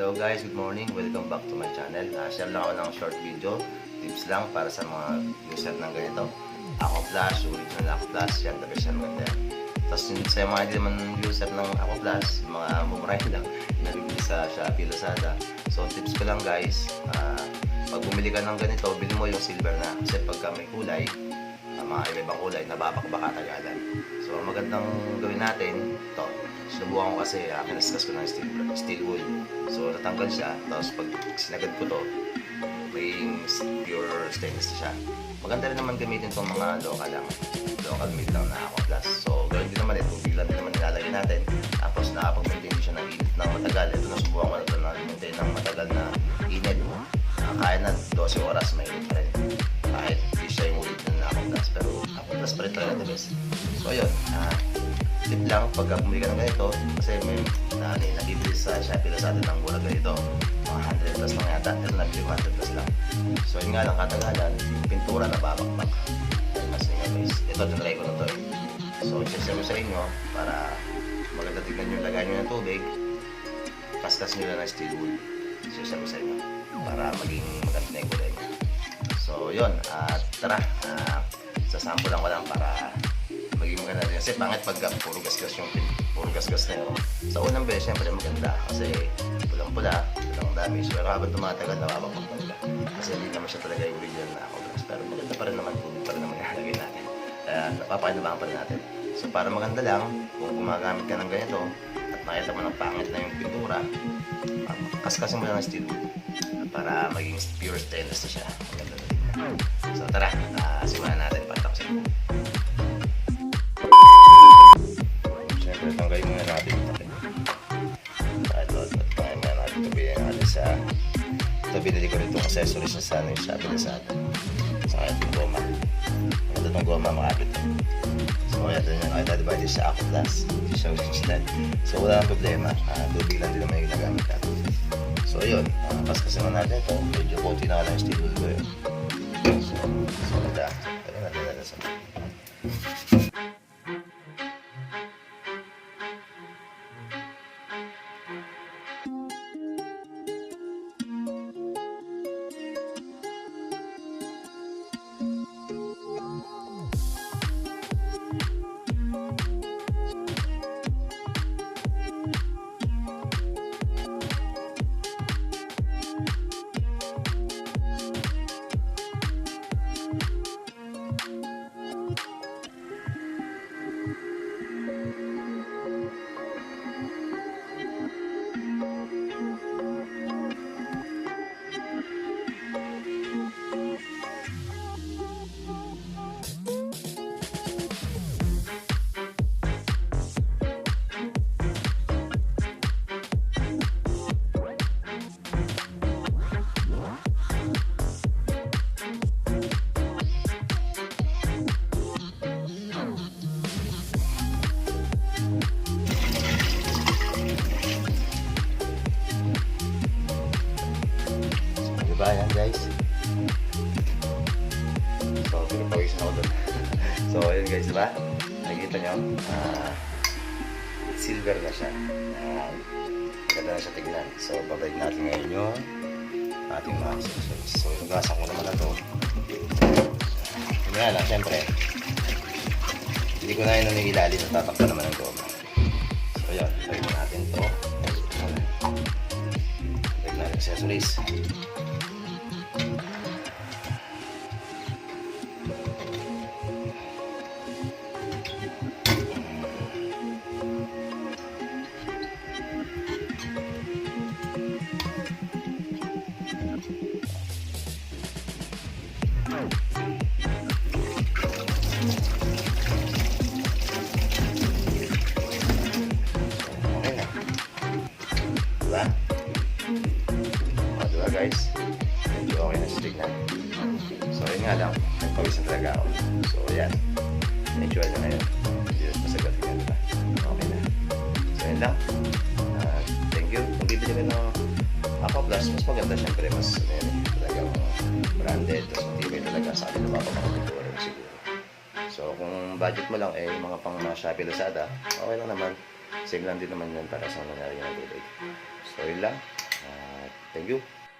Hello guys, good morning. Welcome back to my channel. Uh, share lang ako ng short video. Tips lang para sa mga user ng ganito. Ako Plus, original Ako Plus, yan, the best yan yan. Tapos sa mga hindi naman user ng Ako Plus, mga mumurahin lang, nabibili sa Shopee, Lazada. So tips ko lang guys, ah, pag bumili ka ng ganito, bili mo yung silver na. Kasi pagka may kulay, mga iba-ibang kulay, nababakbaka tagalan. So ang magandang gawin natin, ito, sinubukan ko kasi uh, kinaskas ko ng steel, steel wool. So natanggal siya, tapos pag sinagad ko to, magiging pure stainless na siya. Maganda rin naman gamitin itong mga local lang. Local made lang na aqua plus. So gawin din naman ito, bigla din naman nilalagay natin. Tapos nakapag-maintain siya ng init ng matagal. Ito na subukan ko na ito na maintain ng matagal na init. Uh, kaya na 12 oras mainit pa rin. Kahit hindi siya yung ulit na plus. Pero plus pa rin talaga the best. So yun, ah, tip lang pagka bumili ka ng ganito kasi may na, na, nabibili sa Shopee atin ng mura ganito mga 100 plus lang yata pero nabili ko 100 plus lang. So yun nga lang katagalan yung pintura na babakbak. Ayun, mas nga guys ito tinry ko na to. So share ko sa inyo para maganda tignan nyo lagay nyo ng tubig. Kaskas nyo lang ng steel wool. Share ko sa inyo para maging maganda na yung kulay. Niya so yun at tara ah, sasample lang ko lang para maging maganda rin. Kasi pangit pag puro gasgas yung puro gasgas na yun. Sa unang beses, syempre maganda. Kasi pulang-pula, walang damage. Pero habang tumatagal, nababakpak talaga. Kasi hindi naman siya talaga yung original na Aquablas. Pero maganda pa rin naman, hindi pa rin naman ilalagay natin. Kaya napapakinabangan pa rin natin. So para maganda lang, kung gumagamit ka ng ganito, at nakita mo ng pangit na yung pintura, kaskasin mo lang ng steel wool para maging pure stainless na siya. Maganda na. So tara, uh, simulan natin. Patapusin. Siyempre, tanggalin muna natin ito. Lot at tanggalin muna natin ito. Bilhin natin sa... Ito, binili ko rin itong accessories na sa ano yung sabi na sa atin. Sa kaya itong goma. Maganda itong goma, makapit. So, kaya ito diba ito siya ako plus. Siya original. So, wala nang problema. Uh, tubig lang din naman yung ginagamit natin. So, yun. Uh, paskasin mo natin ito. Medyo konti na lang yung wool ko yun. So, so, ito. Ito natin guys? So, pinapawisan ako doon. so, ayun guys, di ba? Nakikita nyo? Ah, silver na siya. Uh, ganda na siya tignan. So, babalik natin ngayon yung ating mga accessories. So, nugasan ko naman na to. Yun nga lang, syempre. Hindi ko na yun ng ilalim. Tatakpan naman ng goma. So, yun. Lagyan natin to. Lagyan natin accessories. Yun nga lang. Nagpawisan talaga ako. So, yan. Ano na. Hindi na masagot tignan, diba? Okay na. So, yun lang. Ah, thank you. Kung bibili ka ng Aqua Plus, mas maganda syempre. Mas, ano yun, talagang branded. Tapos matibay talaga sa atin na mapapakapituwa rin siguro. So, kung budget mo lang, eh, mga pang mga Shopee Lazada, okay lang naman. Same lang din naman yan para sa nangyari ng tubig. So, yun lang. Ah, Thank you.